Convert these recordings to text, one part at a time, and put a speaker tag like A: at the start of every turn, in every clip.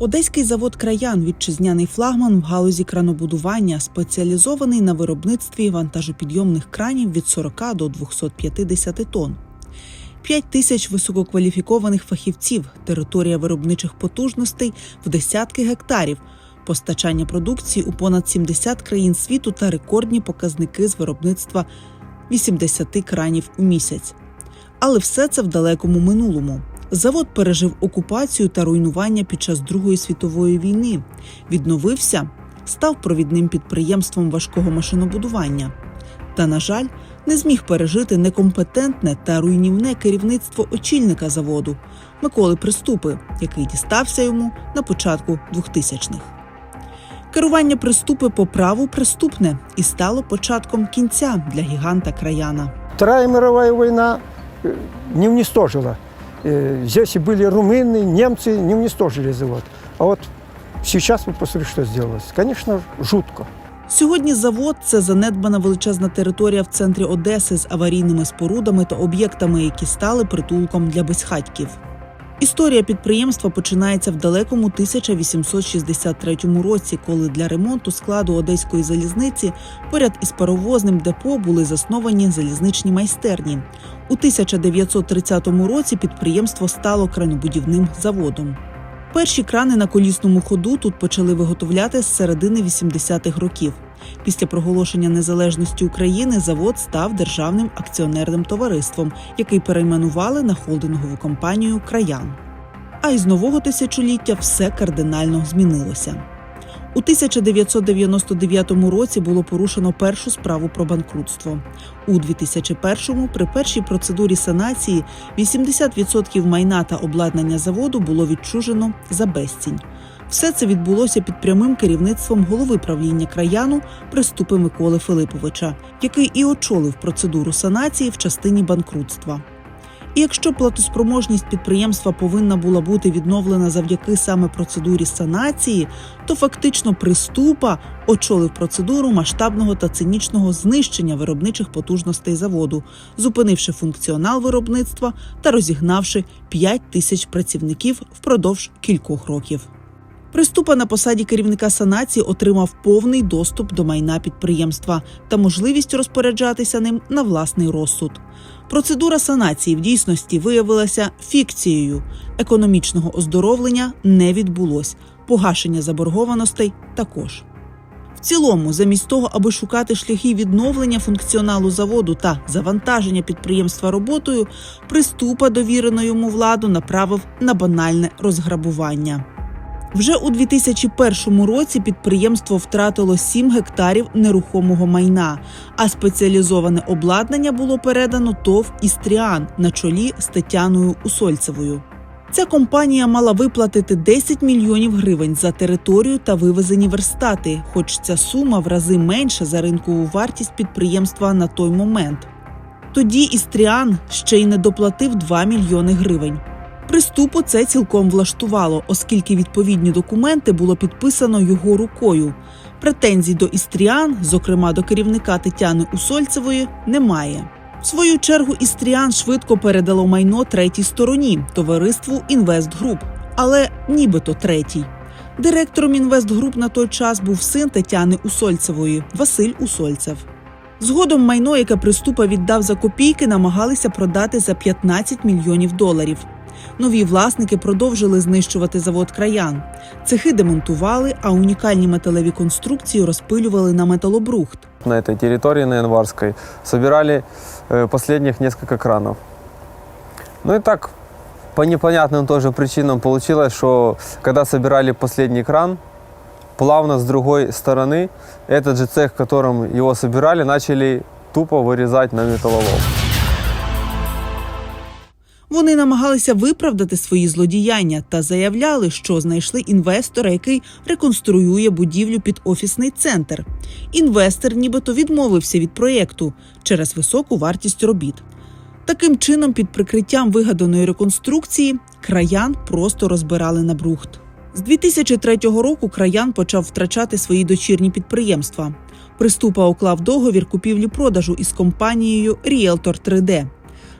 A: Одеський завод Краян вітчизняний флагман в галузі кранобудування, спеціалізований на виробництві вантажопідйомних кранів від 40 до 250 тонн. 5 тисяч висококваліфікованих фахівців, територія виробничих потужностей в десятки гектарів, постачання продукції у понад 70 країн світу та рекордні показники з виробництва 80 кранів у місяць. Але все це в далекому минулому. Завод пережив окупацію та руйнування під час Другої світової війни. Відновився, став провідним підприємством важкого машинобудування. Та, на жаль, не зміг пережити некомпетентне та руйнівне керівництво очільника заводу Миколи Приступи, який дістався йому на початку 2000-х. Керування приступи по праву приступне і стало початком кінця для гіганта краяна.
B: Вторая мировая война э, не уничтожила. Э, Здесь и были румыны, немцы, не уничтожили завод. А вот сейчас вы посмотрите, что сделалось. Конечно, жутко.
A: Сьогодні завод це занедбана величезна територія в центрі Одеси з аварійними спорудами та об'єктами, які стали притулком для безхатьків. Історія підприємства починається в далекому 1863 році, коли для ремонту складу одеської залізниці поряд із паровозним депо були засновані залізничні майстерні. У 1930 році підприємство стало кранобудівним заводом. Перші крани на колісному ходу тут почали виготовляти з середини 80-х років. Після проголошення незалежності України завод став державним акціонерним товариством, який перейменували на холдингову компанію Краян. А із нового тисячоліття все кардинально змінилося. У 1999 році було порушено першу справу про банкрутство. У 2001-му при першій процедурі санації 80% майна та обладнання заводу було відчужено за безцінь. Все це відбулося під прямим керівництвом голови правління краяну Приступи Миколи Филиповича, який і очолив процедуру санації в частині банкрутства. І якщо платоспроможність підприємства повинна була бути відновлена завдяки саме процедурі санації, то фактично приступа очолив процедуру масштабного та цинічного знищення виробничих потужностей заводу, зупинивши функціонал виробництва та розігнавши 5 тисяч працівників впродовж кількох років. Приступа на посаді керівника санації отримав повний доступ до майна підприємства та можливість розпоряджатися ним на власний розсуд. Процедура санації в дійсності виявилася фікцією. Економічного оздоровлення не відбулось, погашення заборгованостей також. В цілому, замість того, аби шукати шляхи відновлення функціоналу заводу та завантаження підприємства роботою, приступа довірену йому владу направив на банальне розграбування. Вже у 2001 році підприємство втратило 7 гектарів нерухомого майна, а спеціалізоване обладнання було передано ТОВ Істріан на чолі з Тетяною Усольцевою. Ця компанія мала виплатити 10 мільйонів гривень за територію та вивезені верстати, хоч ця сума в рази менша за ринкову вартість підприємства на той момент. Тоді Істріан ще й не доплатив 2 мільйони гривень. Приступу це цілком влаштувало, оскільки відповідні документи було підписано його рукою. Претензій до Істріан, зокрема до керівника Тетяни Усольцевої, немає. В свою чергу Істріан швидко передало майно третій стороні товариству Інвестгруп, але нібито третій. Директором Інвестгруп на той час був син Тетяни Усольцевої Василь Усольцев. Згодом майно, яке приступа віддав за копійки, намагалися продати за 15 мільйонів доларів. Нові власники продовжили знищувати завод краян. Цехи демонтували, а унікальні металеві конструкції розпилювали на металобрухт.
C: На этой территории, на Январской, собирали э, последних несколько кранов. Ну и так, по непонятным тоже причинам получилось, что когда собирали последний кран, плавно с другой стороны этот же цех, в котором его собирали, начали тупо вырезать на металлолом.
A: Вони намагалися виправдати свої злодіяння та заявляли, що знайшли інвестора, який реконструює будівлю під офісний центр. Інвестор нібито відмовився від проєкту через високу вартість робіт. Таким чином, під прикриттям вигаданої реконструкції, краян просто розбирали на брухт. З 2003 року краян почав втрачати свої дочірні підприємства. Приступа уклав договір купівлі-продажу із компанією Realtor 3D.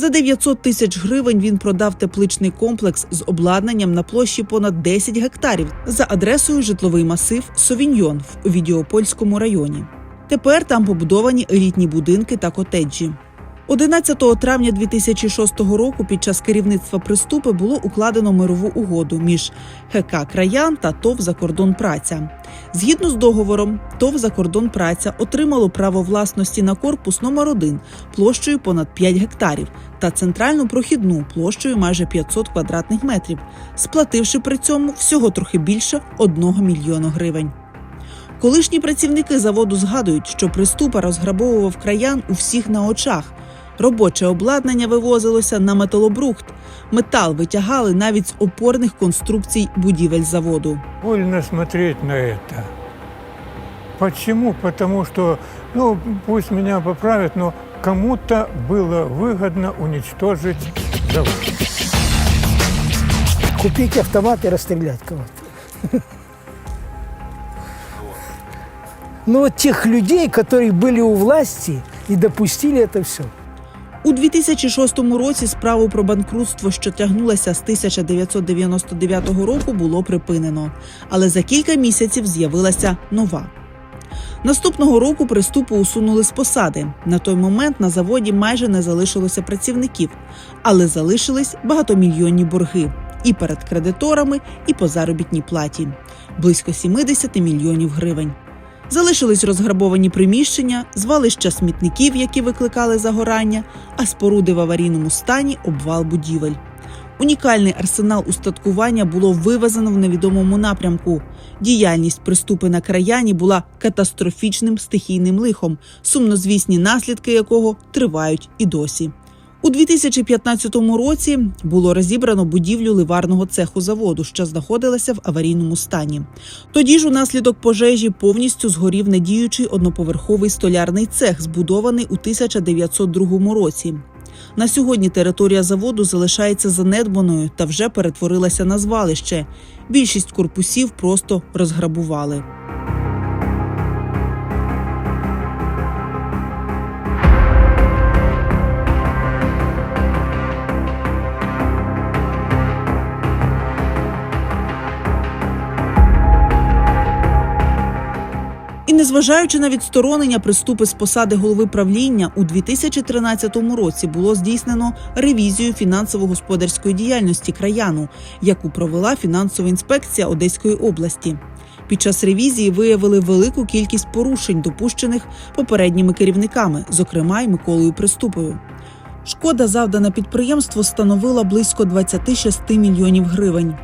A: За 900 тисяч гривень він продав тепличний комплекс з обладнанням на площі понад 10 гектарів за адресою житловий масив Совіньйон в Овідіопольському районі. Тепер там побудовані елітні будинки та котеджі. 11 травня 2006 року під час керівництва приступи було укладено мирову угоду між ХК Краян та ТОВ «Закордон праця. Згідно з договором, ТОВ «Закордон праця отримало право власності на корпус номер 1 площею понад 5 гектарів та центральну прохідну площею майже 500 квадратних метрів, сплативши при цьому всього трохи більше 1 мільйона гривень. Колишні працівники заводу згадують, що приступа розграбовував краян у всіх на очах. Робоче обладнання вивозилося на металобрухт. Метал витягали навіть з опорних конструкцій будівель заводу.
D: Больно смотреть на это. Почему? Потому что, ну, пусть меня поправят, но кому-то было выгодно уничтожить завод.
E: Купить автомат и расстрелять кого-то. Ну вот тех людей, которые были у власти и допустили это все.
A: У 2006 році справу про банкрутство, що тягнулася з 1999 року, було припинено. Але за кілька місяців з'явилася нова. Наступного року приступу усунули з посади. На той момент на заводі майже не залишилося працівників, але залишились багатомільйонні борги і перед кредиторами, і по заробітній платі близько 70 мільйонів гривень. Залишились розграбовані приміщення, звалища смітників, які викликали загорання, а споруди в аварійному стані обвал будівель. Унікальний арсенал устаткування було вивезено в невідомому напрямку. Діяльність приступи на краяні була катастрофічним стихійним лихом, сумнозвісні наслідки якого тривають і досі. У 2015 році було розібрано будівлю ливарного цеху заводу, що знаходилася в аварійному стані. Тоді ж унаслідок пожежі повністю згорів недіючий одноповерховий столярний цех, збудований у 1902 році. На сьогодні територія заводу залишається занедбаною та вже перетворилася на звалище. Більшість корпусів просто розграбували. Незважаючи на відсторонення приступи з посади голови правління, у 2013 році було здійснено ревізію фінансово-господарської діяльності краяну, яку провела фінансова інспекція Одеської області. Під час ревізії виявили велику кількість порушень, допущених попередніми керівниками, зокрема й Миколою Приступою. Шкода, завдана підприємству, становила близько 26 мільйонів гривень.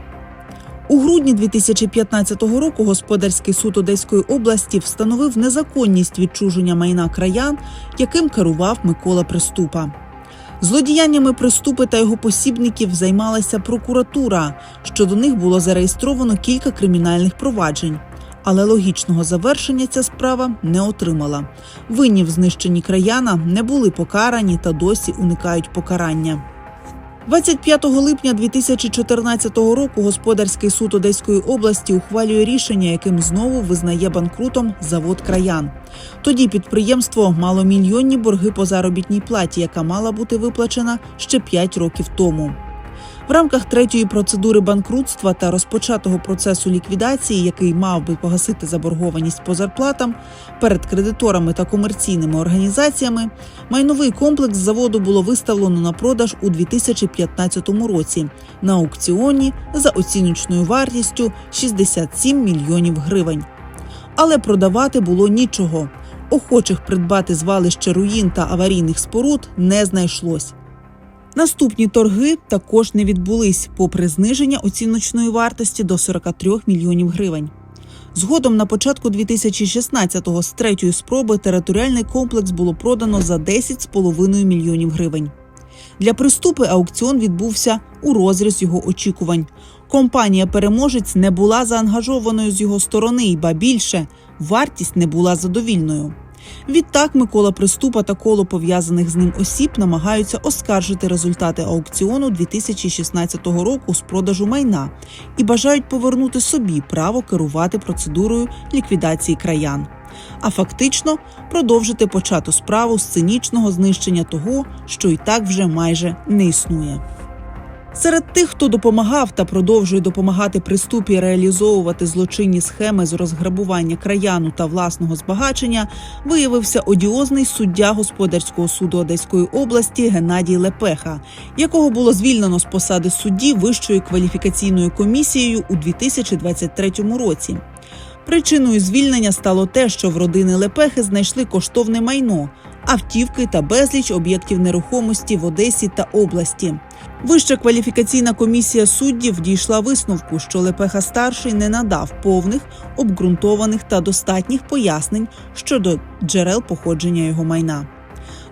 A: У грудні 2015 року господарський суд Одеської області встановив незаконність відчуження майна краян, яким керував Микола Приступа. Злодіяннями приступи та його посібників займалася прокуратура. Щодо них було зареєстровано кілька кримінальних проваджень. Але логічного завершення ця справа не отримала. Винні в знищенні краяна не були покарані та досі уникають покарання. 25 липня 2014 року господарський суд Одеської області ухвалює рішення, яким знову визнає банкрутом завод краян. Тоді підприємство мало мільйонні борги по заробітній платі, яка мала бути виплачена ще 5 років тому. В рамках третьої процедури банкрутства та розпочатого процесу ліквідації, який мав би погасити заборгованість по зарплатам перед кредиторами та комерційними організаціями, майновий комплекс заводу було виставлено на продаж у 2015 році на аукціоні за оціночною вартістю 67 мільйонів гривень. Але продавати було нічого. Охочих придбати звалище руїн та аварійних споруд не знайшлось. Наступні торги також не відбулись, попри зниження оціночної вартості до 43 мільйонів гривень. Згодом на початку 2016-го з третьої спроби територіальний комплекс було продано за 10,5 мільйонів гривень. Для приступи аукціон відбувся у розріз його очікувань. Компанія переможець не була заангажованою з його сторони, і ба більше вартість не була задовільною. Відтак Микола Приступа та коло пов'язаних з ним осіб намагаються оскаржити результати аукціону 2016 року з продажу майна і бажають повернути собі право керувати процедурою ліквідації краян. а фактично продовжити почату справу з цинічного знищення того, що і так вже майже не існує. Серед тих, хто допомагав та продовжує допомагати приступі реалізовувати злочинні схеми з розграбування краяну та власного збагачення, виявився одіозний суддя господарського суду Одеської області Геннадій Лепеха, якого було звільнено з посади судді Вищою кваліфікаційною комісією у 2023 році. Причиною звільнення стало те, що в родини Лепехи знайшли коштовне майно, автівки та безліч об'єктів нерухомості в Одесі та області. Вища кваліфікаційна комісія суддів дійшла висновку, що Лепеха старший не надав повних, обґрунтованих та достатніх пояснень щодо джерел походження його майна.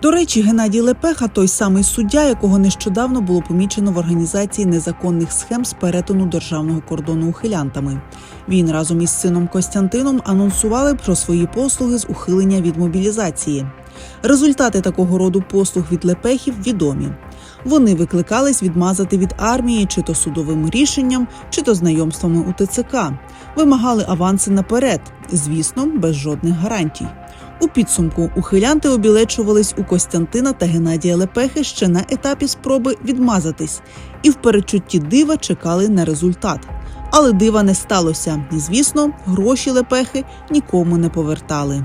A: До речі, Геннадій Лепеха той самий суддя, якого нещодавно було помічено в організації незаконних схем з перетину державного кордону ухилянтами. Він разом із сином Костянтином анонсували про свої послуги з ухилення від мобілізації. Результати такого роду послуг від лепехів відомі. Вони викликались відмазати від армії чи то судовим рішенням, чи то знайомствами у ТЦК, вимагали аванси наперед, звісно, без жодних гарантій. У підсумку ухилянти обілечувались у Костянтина та Геннадія Лепехи ще на етапі спроби відмазатись, і в передчутті дива чекали на результат. Але дива не сталося, і звісно, гроші Лепехи нікому не повертали.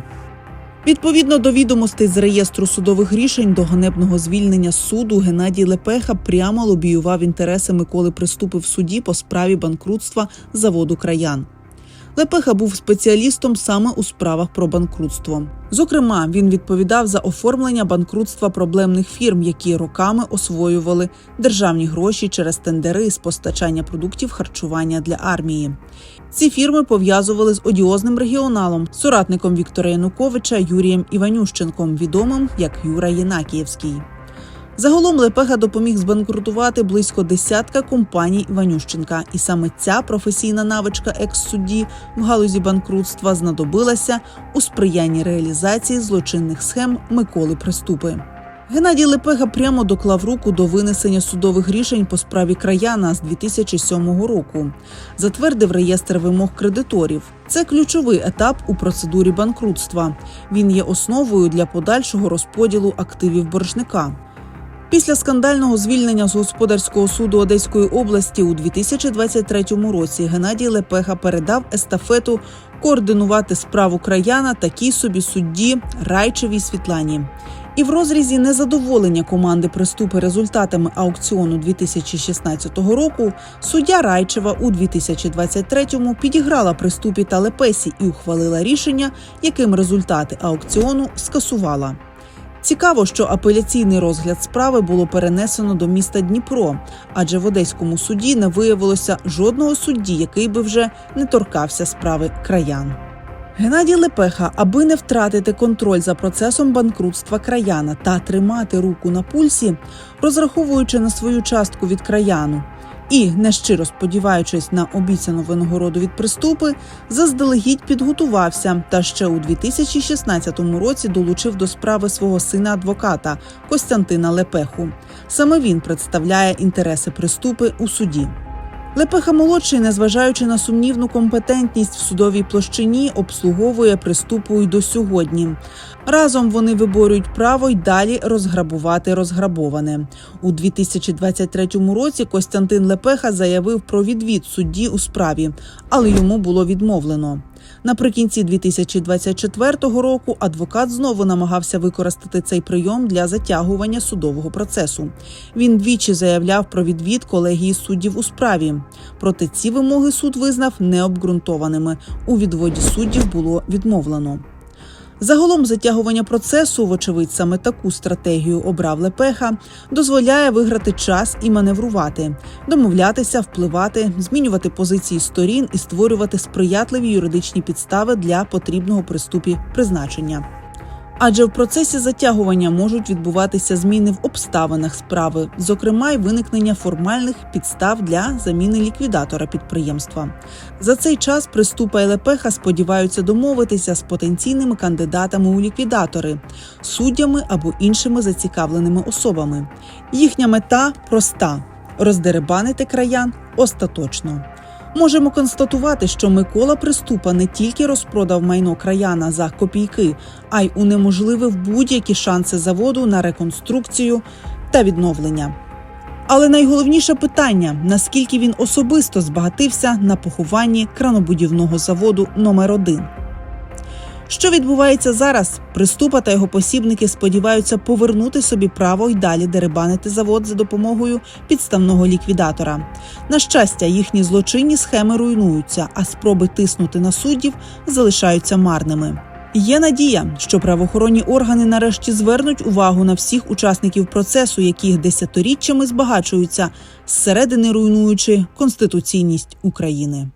A: Відповідно до відомостей з реєстру судових рішень до ганебного звільнення суду Геннадій Лепеха прямо лобіював інтереси Миколи Приступи в суді по справі банкрутства заводу краян. Лепеха був спеціалістом саме у справах про банкрутство. Зокрема, він відповідав за оформлення банкрутства проблемних фірм, які роками освоювали державні гроші через тендери з постачання продуктів харчування для армії. Ці фірми пов'язували з одіозним регіоналом, соратником Віктора Януковича Юрієм Іванющенком, відомим як Юра Єнакієвський. Загалом Лепеха допоміг збанкрутувати близько десятка компаній Іванющенка, і саме ця професійна навичка екс-судді в галузі банкрутства знадобилася у сприянні реалізації злочинних схем Миколи Приступи. Геннадій Лепега прямо доклав руку до винесення судових рішень по справі краяна з 2007 року. Затвердив реєстр вимог кредиторів. Це ключовий етап у процедурі банкрутства. Він є основою для подальшого розподілу активів боржника. Після скандального звільнення з господарського суду Одеської області у 2023 році Геннадій Лепеха передав естафету координувати справу краяна такій собі судді Райчевій Світлані. І в розрізі незадоволення команди приступи результатами аукціону 2016 року суддя Райчева у 2023-му підіграла приступі та Лепесі і ухвалила рішення, яким результати аукціону скасувала. Цікаво, що апеляційний розгляд справи було перенесено до міста Дніпро, адже в одеському суді не виявилося жодного судді, який би вже не торкався справи краян. Геннадій Лепеха, аби не втратити контроль за процесом банкрутства краяна та тримати руку на пульсі, розраховуючи на свою частку від краяну і нещиро сподіваючись на обіцяну винагороду від приступи, заздалегідь підготувався та ще у 2016 році долучив до справи свого сина адвоката Костянтина Лепеху. Саме він представляє інтереси приступи у суді. Лепеха молодший, незважаючи на сумнівну компетентність в судовій площині, обслуговує приступу й до сьогодні. Разом вони виборюють право й далі розграбувати розграбоване. У 2023 році Костянтин Лепеха заявив про відвід судді у справі, але йому було відмовлено. Наприкінці 2024 року адвокат знову намагався використати цей прийом для затягування судового процесу. Він двічі заявляв про відвід колегії суддів у справі. Проте ці вимоги суд визнав необґрунтованими. У відводі суддів було відмовлено. Загалом затягування процесу, вочевидь, саме таку стратегію обрав Лепеха, дозволяє виграти час і маневрувати, домовлятися, впливати, змінювати позиції сторін і створювати сприятливі юридичні підстави для потрібного приступі призначення. Адже в процесі затягування можуть відбуватися зміни в обставинах справи, зокрема й виникнення формальних підстав для заміни ліквідатора підприємства. За цей час приступа і сподіваються домовитися з потенційними кандидатами у ліквідатори, суддями або іншими зацікавленими особами. Їхня мета проста роздеребанити краян остаточно. Можемо констатувати, що Микола Приступа не тільки розпродав майно краяна за копійки, а й унеможливив будь-які шанси заводу на реконструкцію та відновлення. Але найголовніше питання: наскільки він особисто збагатився на похованні кранобудівного заводу номер 1 Що відбувається зараз? Приступа та його посібники сподіваються повернути собі право й далі дерибанити завод за допомогою підставного ліквідатора. На щастя, їхні злочинні схеми руйнуються, а спроби тиснути на суддів залишаються марними. Є надія, що правоохоронні органи нарешті звернуть увагу на всіх учасників процесу, які десятиріччями збагачуються, зсередини руйнуючи конституційність України.